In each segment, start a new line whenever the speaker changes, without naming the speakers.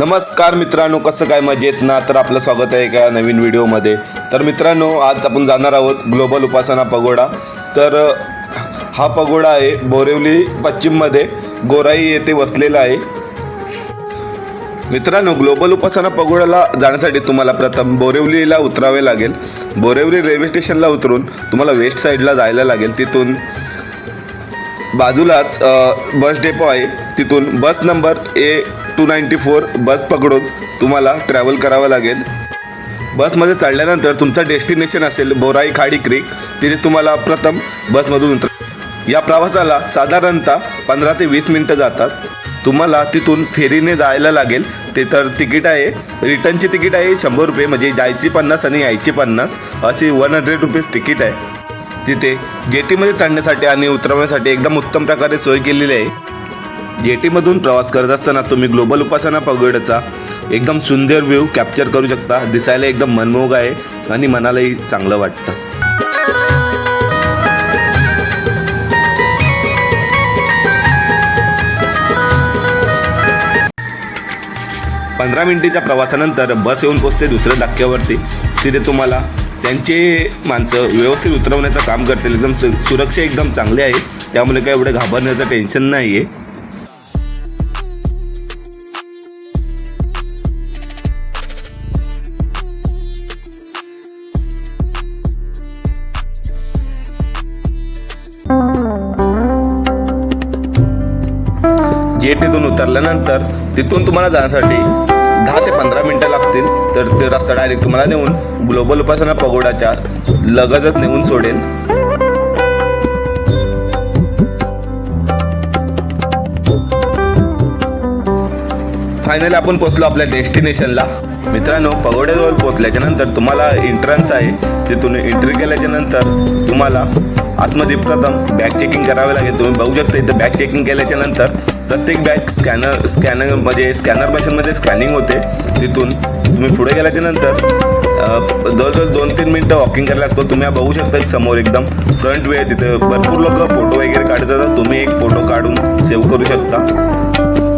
नमस्कार मित्रांनो कसं काय मजेत ना? तर आपलं स्वागत आहे एका नवीन व्हिडिओमध्ये. तर मित्रांनो आज आपण जाणार आहोत ग्लोबल उपासना पगोडा. तर हा पगोडा आहे बोरिवली पश्चिममध्ये. गोराई येथे वसलेला आहे. मित्रांनो ग्लोबल उपासना पगोडाला जाण्यासाठी तुम्हाला प्रथम बोरिवलीला उतरावे लागेल. बोरिवली रेल्वे स्टेशनला उतरून तुम्हाला वेस्ट साईडला जायला लागेल. तिथून बाजूलाच बस डेपो आहे. तिथून bus number A two ninety four bus पकडून तुम्हाला ट्रॅव्हल करावं लागेल. बसमध्ये चढल्यानंतर तुमचं डेस्टिनेशन असेल बोराई खाडी क्रीक तिथे तुम्हाला प्रथम बसमधून उतर या प्रवासाला साधारणतः पंधरा ते वीस मिनटं जातात. तुम्हाला तिथून फेरीने जायला लागेल. ते तर तिकीट आहे. रिटर्नची तिकीट आहे. शंभर रुपये म्हणजे जायची पन्नास आणि यायची पन्नास. अशी वन हंड्रेड रुपीज तिकीट आहे. तिथे जेटीमध्ये चढण्यासाठी आणि उतरवण्यासाठी एकदम उत्तम प्रकारे सोय केलेली आहे. जेटीमधून प्रवास करत असताना तुम्ही ग्लोबल उपासना पगडचा एकदम सुंदर व्ह्यू कॅप्चर करू शकता. दिसायला एकदम मनमोहक आहे आणि मनालाही चांगलं वाटतं. पंधरा मिनिटाच्या प्रवासानंतर बस येऊन पोचते दुसऱ्या धक्क्यावरती. तिथे तुम्हाला त्यांचे माणसं व्यवस्थित उतरवण्याचं काम करतील. एकदम सु सुरक्षा एकदम चांगली आहे. त्यामुळे काय एवढं घाबरण्याचं टेन्शन नाही आहे गेटीतून उतरल्यानंतर तिथून तुम्हाला जाण्यासाठी दहा ते पंधरा मिनटं लागतील. तर ते रस्ता डायरेक्ट तुम्हाला नेऊन ग्लोबल उपासना पगोडाच्या लगतच नेऊन सोडेल. फायनली आपण पोहोचलो आपल्या डेस्टिनेशनला मित्रांनो पगोड्याजवळ पोहोचल्याच्या नंतर तुम्हाला एंट्रन्स आहे. तिथून एंट्री केल्याच्यानंतर तुम्हाला आतमध्ये प्रथम बॅग चेकिंग करावे लागेल. तुम्ही बघू शकता इथं बॅग चेकिंग केल्याच्यानंतर प्रत्येक बॅग स्कॅनर स्कॅनर म्हणजे स्कॅनर मशीनमध्ये स्कॅनिंग होते. तिथून तुम्ही पुढे गेल्याच्यानंतर जवळजवळ दोन तीन मिनटं वॉकिंग करायला लागतो. तुम्ही हा बघू शकता समोर एकदम फ्रंट वे आहे भरपूर लोक फोटो वगैरे काढत जातात तुम्ही एक फोटो काढून सेव्ह करू शकता.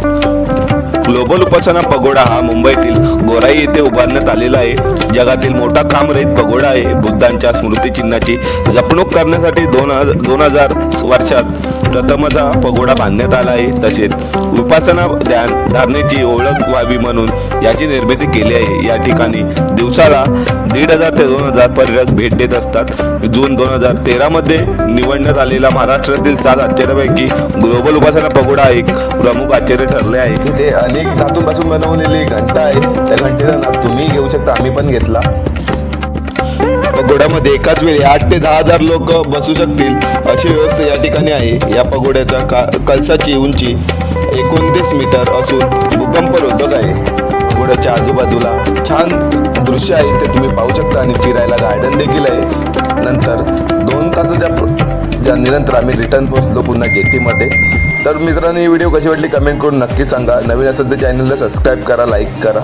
ग्लोबल उपासना पगोडा हा मुंबईतील गोराई येथे उभारण्यात आलेला आहे. जगातील मोठा कामरहित पगोडा आहे. बुद्धांच्या स्मृतिचिन्हाची जपणूक करण्यासाठी दोन हजार दोन हजार वर्षात प्रथमच हा पगोडा बांधण्यात आला आहे. तसेच उपासना ध्यान धारणेची ओळख व्हावी म्हणून याची निर्मिती केली आहे. या ठिकाणी दिवसाला दीड हजार ते दोन हजार पर्यटक भेट देत असतात. जून दोन हजार तेरामध्ये निवडण्यात आलेला महाराष्ट्रातील सात आश्चर्यापैकी ग्लोबल उपासना पगोडा एक प्रमुख आश्चर्य ठरले आहे. तिथे अनेक धातूंपासून बनवलेली घंटा आहे. त्या घंटेचा नाद तुम्ही घेऊ शकता आम्ही पण घेतला. पगोड्यामध्ये एकाच वेळी आठ ते दहा हजार लोक बसू शकतील. अशी व्यवस्था या ठिकाणी आहे. या पगोड्याचा का कलसाची उंची एकोणतीस मीटर असून भूकंप रोधक आहे. पगोड्याच्या आजूबाजूला छान दृश्य आहे. ते तुम्ही पाहू शकता आणि फिरायला गार्डन देखील आहे. नंतर दोन तासाच्या ज्या निरंतर आम्ही रिटर्न पोहोचलो पुन्हा जेटीमध्ये. तर मित्रांनो ही व्हिडिओ कशी वाटली कमेंट करून नक्की सांगा. नवीन असेल तर चॅनलला सबस्क्राईब करा लाईक करा.